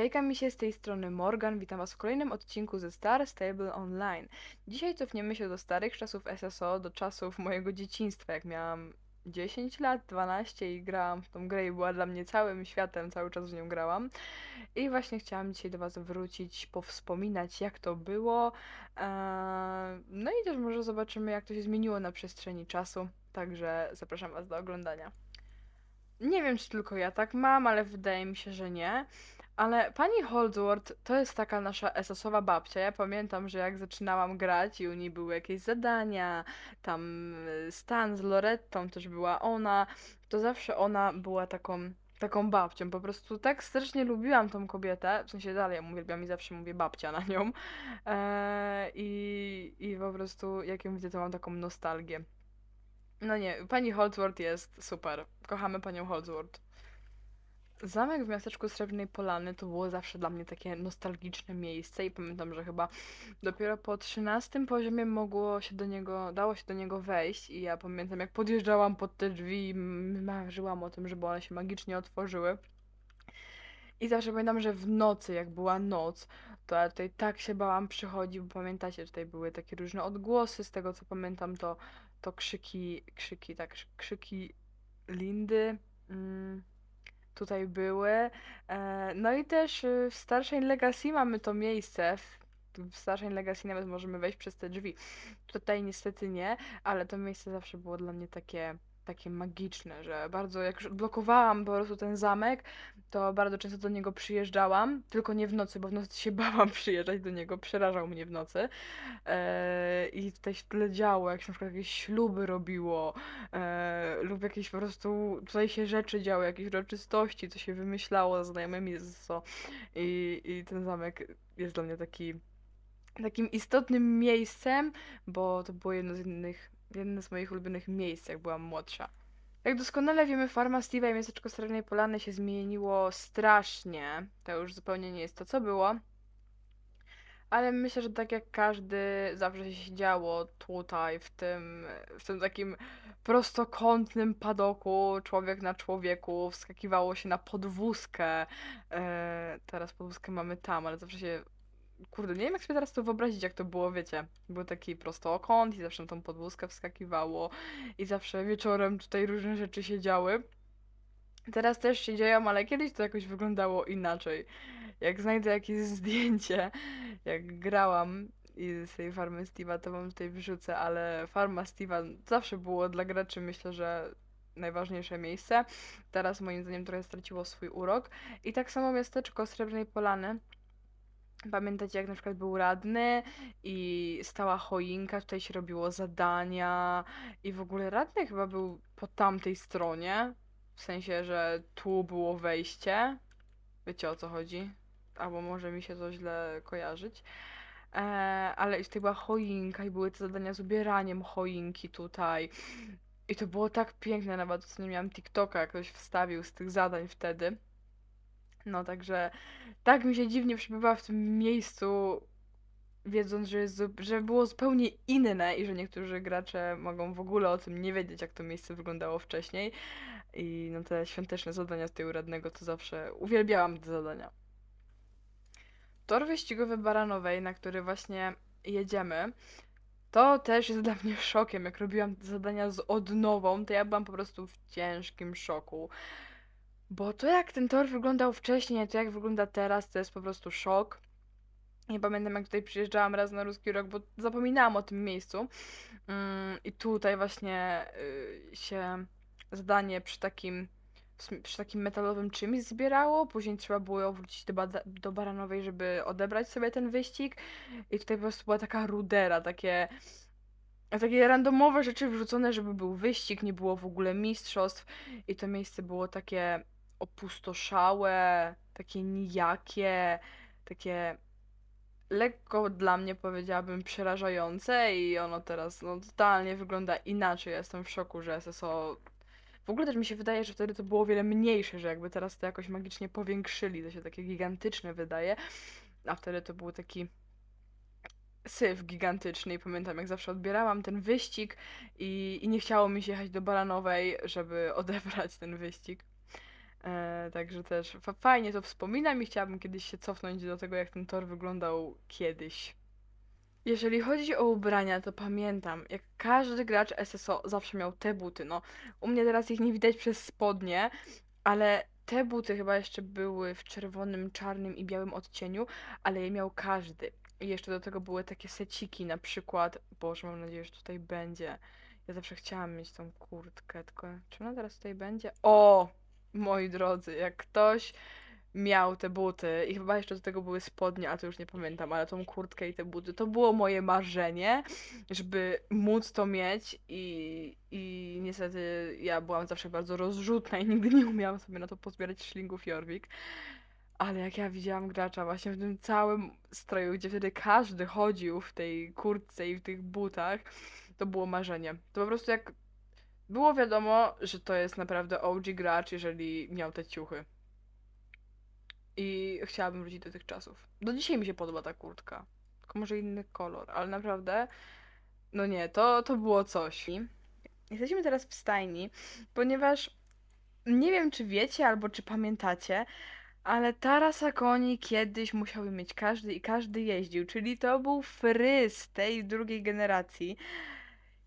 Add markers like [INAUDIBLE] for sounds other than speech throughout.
Hejka mi się z tej strony Morgan, witam was w kolejnym odcinku ze Star Stable Online. Dzisiaj cofniemy się do starych czasów SSO, do czasów mojego dzieciństwa, jak miałam 10 lat, 12 i grałam w tą grę i była dla mnie całym światem, cały czas w nią grałam. I właśnie chciałam dzisiaj do was wrócić, powspominać jak to było. Eee, No i też może zobaczymy jak to się zmieniło na przestrzeni czasu, także zapraszam was do oglądania. Nie wiem, czy tylko ja tak mam, ale wydaje mi się, że nie. Ale pani Holdsworth to jest taka nasza SS-owa babcia. Ja pamiętam, że jak zaczynałam grać i u niej były jakieś zadania, tam y, Stan z Lorettą też była ona, to zawsze ona była taką, taką babcią. Po prostu tak strasznie lubiłam tą kobietę, w sensie dalej ją uwielbiam i zawsze mówię babcia na nią. Eee, i, I po prostu jak ją widzę, to mam taką nostalgię. No nie, pani Holdsworth jest super. Kochamy panią Holdsworth. Zamek w miasteczku Srebrnej Polany to było zawsze dla mnie takie nostalgiczne miejsce i pamiętam, że chyba dopiero po trzynastym poziomie mogło się do niego, dało się do niego wejść i ja pamiętam jak podjeżdżałam pod te drzwi i marzyłam o tym, żeby one się magicznie otworzyły. I zawsze pamiętam, że w nocy, jak była noc, to ja tutaj tak się bałam przychodzić, bo pamiętacie, tutaj były takie różne odgłosy, z tego co pamiętam to, to krzyki, krzyki, tak, krzyki Lindy. Mm tutaj były. E, No i też y, w Starszej Legacy mamy to miejsce. W, Starszej Legacy nawet możemy wejść przez te drzwi. Tutaj niestety nie, ale to miejsce zawsze było dla mnie takie, takie magiczne, że bardzo jak już odblokowałam po prostu ten zamek, to bardzo często do niego przyjeżdżałam, tylko nie w nocy, bo w nocy się [LAUGHS] bałam przyjeżdżać do niego, przerażał mnie w nocy. E, I tutaj się tyle działo, jak się na przykład jakieś śluby robiło, e, lub jakieś po prostu tutaj się rzeczy działy, jakieś uroczystości, co się wymyślało ze znajomymi so. I, I ten zamek jest dla mnie taki takim istotnym miejscem, bo to było jedno z innych, jedno z moich ulubionych miejsc, jak byłam młodsza. Jak doskonale wiemy, farma Steve'a i miasteczko Srebrnej Polany się zmieniło strasznie. To już zupełnie nie jest to, co było. Ale myślę, że tak jak każdy zawsze się działo tutaj, w tym, w tym takim prostokątnym padoku, człowiek na człowieku, wskakiwało się na podwózkę. E, teraz podwózkę mamy tam, ale zawsze się. Kurde, nie wiem jak sobie teraz to wyobrazić, jak to było, wiecie. Był taki prostokąt i zawsze tą podwózkę wskakiwało i zawsze wieczorem tutaj różne rzeczy się działy. Teraz też się dzieją, ale kiedyś to jakoś wyglądało inaczej. Jak znajdę jakieś [LAUGHS] zdjęcie, jak grałam i z tej farmy Steve'a, to wam tutaj wrzucę, ale farma Steve'a zawsze było dla graczy, myślę, że najważniejsze miejsce. Teraz moim zdaniem trochę straciło swój urok. I tak samo miasteczko Srebrnej Polany. Pamiętacie, jak na przykład był radny i stała choinka, tutaj się robiło zadania i w ogóle radny chyba był po tamtej stronie, w sensie, że tu było wejście. Wiecie o co chodzi? Albo może mi się to źle kojarzyć. E, ale tutaj była choinka i były te zadania z ubieraniem choinki tutaj. I to było tak piękne, nawet co nie miałam TikToka, ktoś wstawił z tych zadań wtedy. No także tak mi się dziwnie przebywa w tym miejscu, wiedząc, że, jest, że było zupełnie inne i że niektórzy gracze mogą w ogóle o tym nie wiedzieć, jak to miejsce wyglądało wcześniej. I no te świąteczne zadania z tej radnego to zawsze uwielbiałam te zadania. Tor wyścigowy Baranowej, na który właśnie jedziemy, to też jest dla mnie szokiem. Jak robiłam zadania z odnową, to ja byłam po prostu w ciężkim szoku. Bo to jak ten tor wyglądał wcześniej, to jak wygląda teraz, to jest po prostu szok. Nie pamiętam, jak tutaj przyjeżdżałam raz na Ruski Rok, bo zapominałam o tym miejscu. Mm, I tutaj właśnie y, się zadanie przy takim, przy takim metalowym czymś zbierało. Później trzeba było wrócić do, do Baranowej, żeby odebrać sobie ten wyścig. I tutaj po prostu była taka rudera, takie, takie randomowe rzeczy wrzucone, żeby był wyścig, nie było w ogóle mistrzostw. I to miejsce było takie opustoszałe, takie nijakie, takie lekko dla mnie powiedziałabym przerażające i ono teraz no totalnie wygląda inaczej. Ja jestem w szoku, że SSO w ogóle też mi się wydaje, że wtedy to było o wiele mniejsze, że jakby teraz to jakoś magicznie powiększyli, to się takie gigantyczne wydaje, a wtedy to był taki syf gigantyczny i pamiętam jak zawsze odbierałam ten wyścig i, i nie chciało mi się jechać do Baranowej, żeby [LAUGHS] odebrać ten wyścig. E, także też fa- fajnie to wspominam i chciałabym kiedyś się cofnąć do tego, jak ten tor wyglądał kiedyś. Jeżeli chodzi o ubrania, to pamiętam, jak każdy gracz SSO zawsze miał te buty. No, u mnie teraz ich nie widać przez spodnie, ale te buty chyba jeszcze były w czerwonym, czarnym i białym odcieniu, ale je miał każdy. I jeszcze do tego były takie seciki, na przykład, Boże, mam nadzieję, że tutaj będzie. Ja zawsze chciałam mieć tą kurtkę, tylko czy ona teraz tutaj będzie? O, moi drodzy, jak ktoś miał te buty i chyba jeszcze do tego były spodnie, a to już nie pamiętam, ale tą kurtkę i te buty, to było moje marzenie, żeby móc to mieć i, i niestety ja byłam zawsze bardzo rozrzutna i nigdy nie umiałam sobie na to pozbierać szlingów Jorvik. Ale jak ja widziałam gracza właśnie w tym całym stroju, gdzie wtedy każdy chodził w tej kurtce i w tych butach, to było marzenie. To po prostu jak było wiadomo, że to jest naprawdę OG gracz, jeżeli miał te ciuchy. I chciałabym wrócić do tych czasów. Do dzisiaj mi się podoba ta kurtka. Tylko może inny kolor, ale naprawdę, no nie, to, to było coś. Jesteśmy teraz w stajni, ponieważ nie wiem, czy wiecie albo czy pamiętacie, ale tarasa koni kiedyś musiały mieć każdy i każdy jeździł, czyli to był fryz tej drugiej generacji.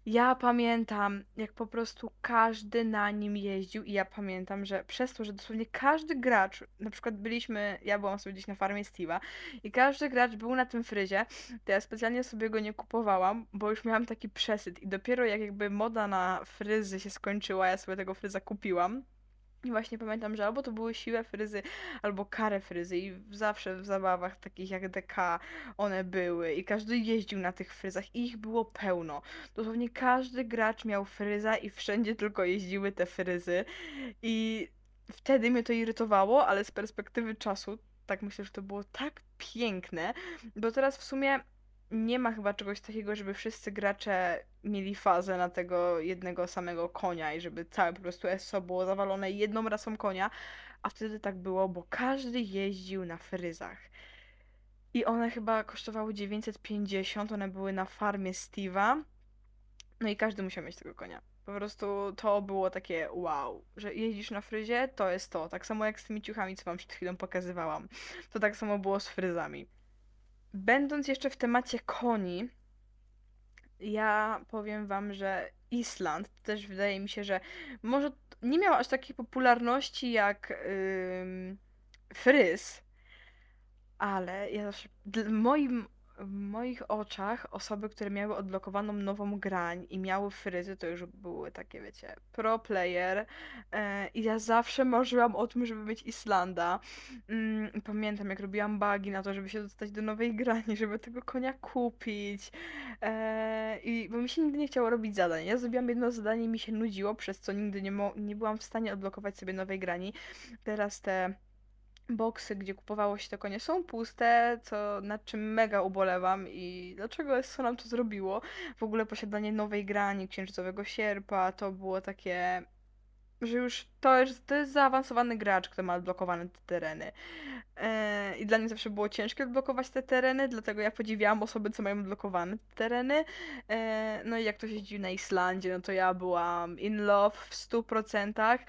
Ja pamiętam, jak po prostu każdy na nim jeździł i ja pamiętam, że przez to, że dosłownie każdy gracz, na przykład byliśmy, ja byłam sobie gdzieś na farmie Steve'a i każdy gracz był na tym fryzie, to ja specjalnie sobie go nie kupowałam, bo już miałam taki przesyt i dopiero jak jakby moda na fryzy się skończyła, ja sobie tego fryza kupiłam. I właśnie pamiętam, że albo to były siwe fryzy, albo kare fryzy. I zawsze w zabawach takich jak DK one były. I każdy jeździł na tych fryzach. I ich było pełno. Dosłownie każdy gracz miał fryza i wszędzie tylko jeździły te fryzy. I wtedy mnie to irytowało, ale z perspektywy czasu tak myślę, że to było tak piękne, bo teraz w sumie nie ma chyba czegoś takiego, żeby wszyscy gracze mieli fazę na tego jednego samego konia i żeby całe po prostu SO było zawalone jedną rasą konia, a wtedy tak było, bo każdy jeździł na fryzach. I one chyba kosztowały 950, one były na farmie Steve'a. No i każdy musiał mieć tego konia. Po prostu to było takie wow, że jeździsz na fryzie, to jest to. Tak samo jak z tymi ciuchami, co wam przed chwilą pokazywałam. To tak samo było z fryzami. Będąc jeszcze w temacie koni, ja powiem wam, że Island też wydaje mi się, że może nie miał aż takiej popularności jak ym, Fryz, ale ja zawsze, moim, w moich oczach osoby, które miały odblokowaną nową grań i miały fryzy, to już były takie, wiecie, pro player. E, I ja zawsze marzyłam o tym, żeby mieć Islanda. Mm, pamiętam, jak robiłam bugi na to, żeby się dostać do nowej grani, żeby tego konia kupić. E, I bo mi się nigdy nie chciało robić zadań. Ja zrobiłam jedno zadanie i mi się nudziło, przez co nigdy nie, mo- nie byłam w stanie odblokować sobie nowej grani. Teraz te boksy, gdzie kupowało się te konie, są puste, co nad czym mega ubolewam i dlaczego SSO nam to zrobiło. W ogóle posiadanie nowej grani, księżycowego sierpa, to było takie, że już to jest, to jest zaawansowany gracz, kto ma odblokowane te tereny. E, I dla mnie zawsze było ciężkie odblokować te tereny, dlatego ja podziwiałam osoby, co mają odblokowane te tereny. E, No i jak ktoś jeździł na Islandzie, no to ja byłam in love w 100%.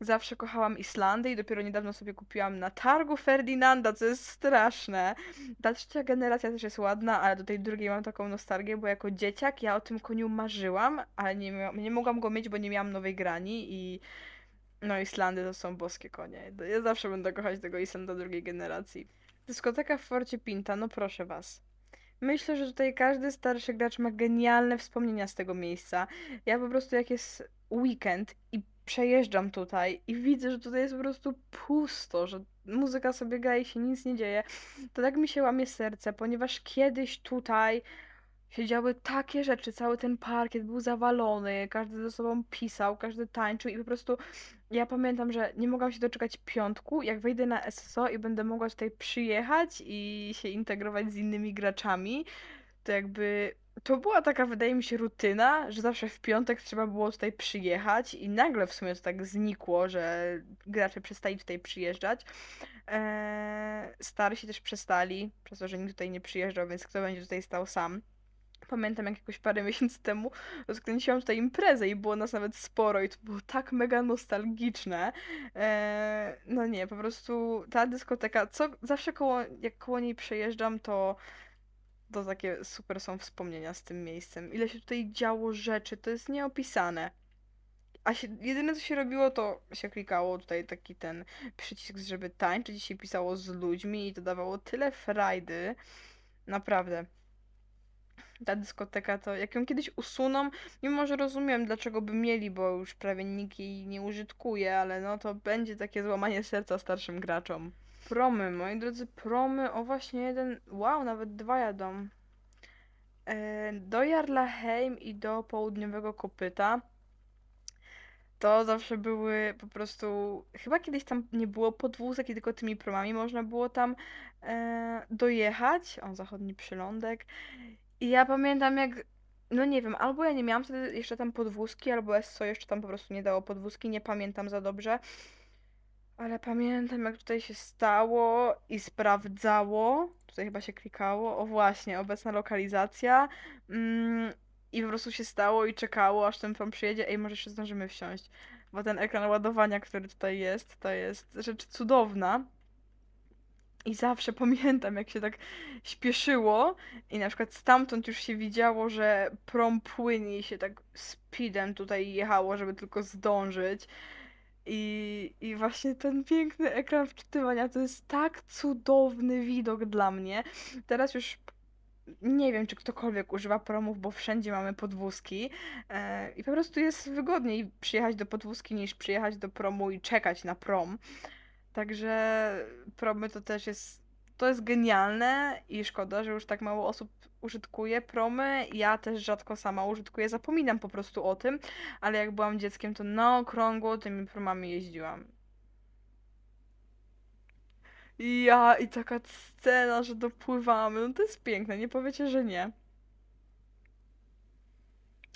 Zawsze kochałam Islandię i dopiero niedawno sobie kupiłam na targu Ferdinanda, co jest straszne. Ta trzecia generacja też jest ładna, ale do tej drugiej mam taką nostalgię, bo jako dzieciak ja o tym koniu marzyłam, ale nie, nie mogłam go mieć, bo nie miałam nowej grani i no Islandy to są boskie konie. Ja zawsze będę kochać tego Islanda drugiej generacji. Dyskoteka w Forcie Pinta, no proszę was. Myślę, że tutaj każdy starszy gracz ma genialne wspomnienia z tego miejsca. Ja po prostu jak jest weekend i przejeżdżam tutaj i widzę, że tutaj jest po prostu pusto, że muzyka sobie gra i się nic nie dzieje, to tak mi się łamie serce, ponieważ kiedyś tutaj się działy takie rzeczy, cały ten parkiet był zawalony, każdy ze sobą pisał, każdy tańczył i po prostu ja pamiętam, że nie mogłam się doczekać piątku, jak wejdę na SSO i będę mogła tutaj przyjechać i się integrować z innymi graczami, to jakby to była taka, wydaje mi się, rutyna, że zawsze w piątek trzeba było tutaj przyjechać i nagle w sumie to tak znikło, że gracze przestali tutaj przyjeżdżać. Eee, starsi też przestali, przez to, że nikt tutaj nie przyjeżdżał, więc kto będzie tutaj stał sam. Pamiętam jak jakoś parę [LAUGHS] miesięcy temu rozkręciłam tutaj imprezę i było nas nawet sporo i to było tak mega nostalgiczne. Eee, no nie, po prostu ta dyskoteka, co zawsze koło, jak koło niej przejeżdżam, to to takie super są wspomnienia z tym miejscem. Ile się tutaj działo rzeczy, to jest nieopisane. A się, jedyne co się robiło, to się klikało tutaj taki ten przycisk, żeby tańczyć i się pisało z ludźmi i to dawało tyle frajdy. Naprawdę. Ta dyskoteka to, jak ją kiedyś usuną, mimo że rozumiem dlaczego by mieli, bo już prawie nikt jej nie użytkuje, ale no to będzie takie złamanie serca starszym graczom. Promy, moi drodzy, promy, o właśnie jeden, wow, nawet dwa jadą. E, do Jarlaheim i do Południowego Kopyta to zawsze były po prostu. Chyba kiedyś tam nie było podwózek i tylko tymi promami można było tam e, dojechać. O, zachodni przylądek. I ja pamiętam jak. No nie wiem, albo ja nie miałam wtedy jeszcze tam podwózki, albo SO jeszcze tam po prostu nie dało podwózki, nie pamiętam za dobrze. Ale pamiętam jak tutaj się stało i sprawdzało. Tutaj chyba się klikało. O właśnie, obecna lokalizacja. Mm, i po prostu się stało i czekało, aż ten prom przyjedzie. Ej, może jeszcze zdążymy wsiąść. Bo ten ekran ładowania, który tutaj jest, to jest rzecz cudowna. I zawsze pamiętam, jak się tak śpieszyło i na przykład stamtąd już się widziało, że prom płynie i się tak speedem tutaj jechało, żeby tylko zdążyć. I, I właśnie ten piękny ekran wczytywania to jest tak cudowny widok dla mnie. Teraz już nie wiem, czy ktokolwiek używa promów, bo wszędzie mamy podwózki e, i po prostu jest wygodniej przyjechać do podwózki niż przyjechać do promu i czekać na prom. Także promy to też jest, to jest genialne i szkoda, że już tak mało osób użytkuje promy. Ja też rzadko sama użytkuję, zapominam po prostu o tym, ale jak byłam dzieckiem, to na okrągło tymi promami jeździłam. Ja i taka scena, że dopływamy. No to jest piękne, nie powiecie, że nie.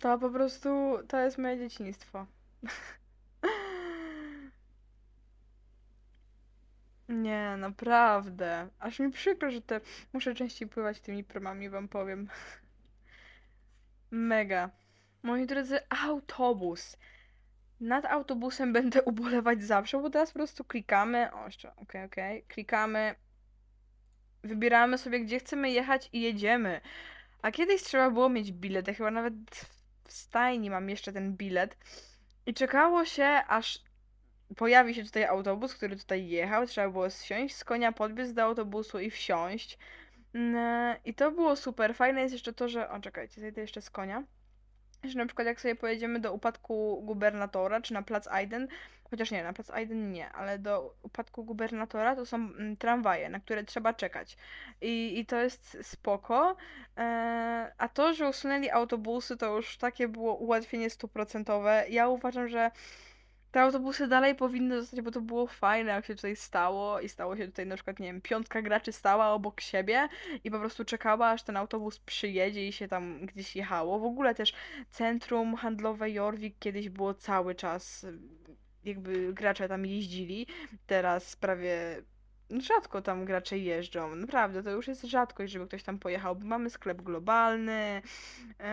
To po prostu, to jest moje dzieciństwo. [LAUGHS] Nie, naprawdę. Aż mi przykro, że te... Muszę częściej pływać tymi promami, wam powiem. Mega. Moi drodzy, autobus. Nad autobusem będę ubolewać zawsze, bo teraz po prostu klikamy. O, jeszcze, okej, okay, okej. Okay. Klikamy. Wybieramy sobie, gdzie chcemy jechać i jedziemy. A kiedyś trzeba było mieć bilet. Ja chyba nawet w stajni mam jeszcze ten bilet. I czekało się, aż pojawi się tutaj autobus, który tutaj jechał. Trzeba było zsiąść z konia, podbiec do autobusu i wsiąść. Mm, I to było super. Fajne jest jeszcze to, że. O, czekajcie, zejdę jeszcze z konia że na przykład jak sobie pojedziemy do upadku gubernatora, czy na plac Aiden, chociaż nie, na plac Aiden nie, ale do upadku gubernatora to są mm, tramwaje, na które trzeba czekać. I, i to jest spoko. E, a to, że usunęli autobusy, to już takie było ułatwienie stuprocentowe. Ja uważam, że te autobusy dalej powinny zostać, bo to było fajne, jak się tutaj stało i stało się tutaj na przykład, nie wiem, piątka graczy stała obok siebie i po prostu czekała, aż ten autobus przyjedzie i się tam gdzieś jechało. W ogóle też centrum handlowe Jorvik kiedyś było cały czas, jakby gracze tam jeździli, teraz prawie rzadko tam gracze jeżdżą. Naprawdę, to już jest rzadkość, żeby ktoś tam pojechał, bo mamy sklep globalny yy,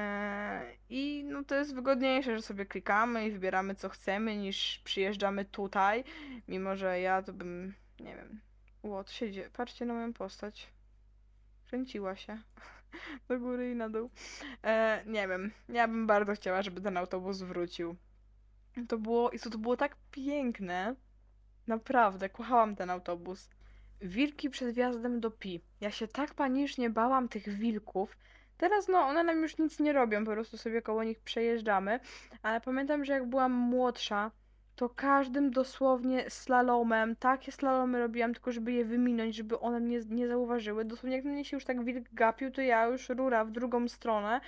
i no to jest wygodniejsze, że sobie klikamy i wybieramy co chcemy, niż przyjeżdżamy tutaj, mimo że ja to bym, nie wiem, Łot siedzi, patrzcie na moją postać. Kręciła się [LAUGHS] do góry i na dół. E, nie wiem, ja bym bardzo chciała, żeby ten autobus wrócił. To było, i to było tak piękne. Naprawdę, kochałam ten autobus. Wilki przed wjazdem do Pi. Ja się tak panicznie bałam tych wilków. Teraz no, one nam już nic nie robią, po prostu sobie koło nich przejeżdżamy. Ale pamiętam, że jak byłam młodsza, to każdym dosłownie slalomem, takie slalomy robiłam, tylko żeby je wyminąć, żeby one mnie nie zauważyły. Dosłownie jak mnie się już tak wilk gapił, to ja już rura w drugą stronę,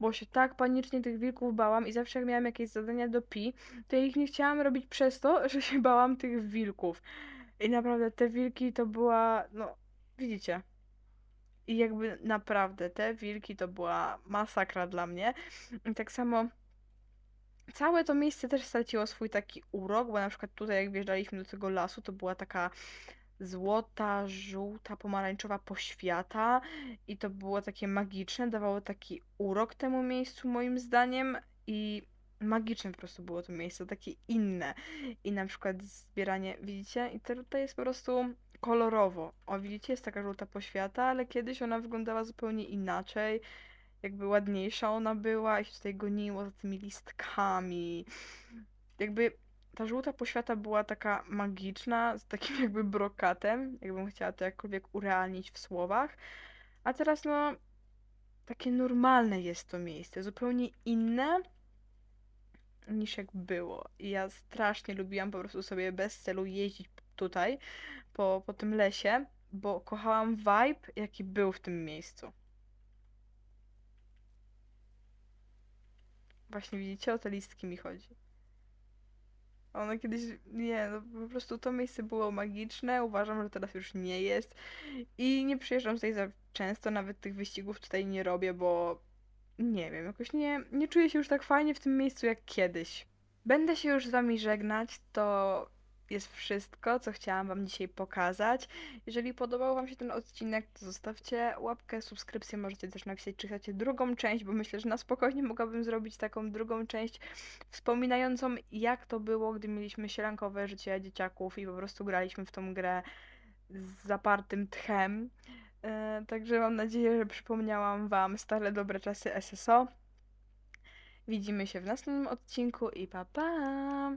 bo się tak panicznie tych wilków bałam i zawsze jak miałam jakieś zadania do pi, to ja ich nie chciałam robić przez to, [LAUGHS] że się bałam tych wilków. I naprawdę te wilki to była, no, widzicie. I jakby naprawdę te wilki to była masakra dla mnie. I tak samo całe to miejsce też straciło swój taki urok, bo na przykład tutaj jak wjeżdżaliśmy do tego lasu, to była taka złota, żółta, pomarańczowa poświata i to było takie magiczne, dawało taki urok temu miejscu moim zdaniem i magiczne po prostu było to miejsce, takie inne. I na przykład zbieranie, widzicie? I to tutaj jest po prostu kolorowo. O, widzicie, jest taka żółta poświata, ale kiedyś ona wyglądała zupełnie inaczej. Jakby ładniejsza ona była i się tutaj goniło za tymi listkami. Jakby ta żółta poświata była taka magiczna, z takim [LAUGHS] jakby brokatem, jakbym chciała to jakkolwiek urealnić w słowach. A teraz no, takie normalne jest to miejsce, zupełnie inne niż jak było. I ja strasznie lubiłam po prostu sobie bez celu jeździć tutaj, po, po tym lesie, bo kochałam vibe, jaki był w tym miejscu. Właśnie widzicie, o te listki mi chodzi. Ono kiedyś, nie, no po prostu to miejsce było magiczne, uważam, że teraz już nie jest i nie przyjeżdżam tutaj za często, nawet tych wyścigów tutaj nie robię, bo nie wiem, jakoś nie, nie czuję się już tak fajnie w tym miejscu jak kiedyś. Będę się już z wami żegnać, to jest wszystko, co chciałam wam dzisiaj pokazać. Jeżeli podobał wam się ten odcinek, to zostawcie łapkę, subskrypcję, możecie też napisać, czy chcecie drugą część, bo myślę, że na spokojnie mogłabym zrobić taką drugą część wspominającą, jak to było, gdy mieliśmy sielankowe życie dzieciaków i po prostu graliśmy w tą grę z zapartym tchem. E, Także mam nadzieję, że przypomniałam Wam stare dobre czasy SSO. Widzimy się w następnym odcinku i pa pa!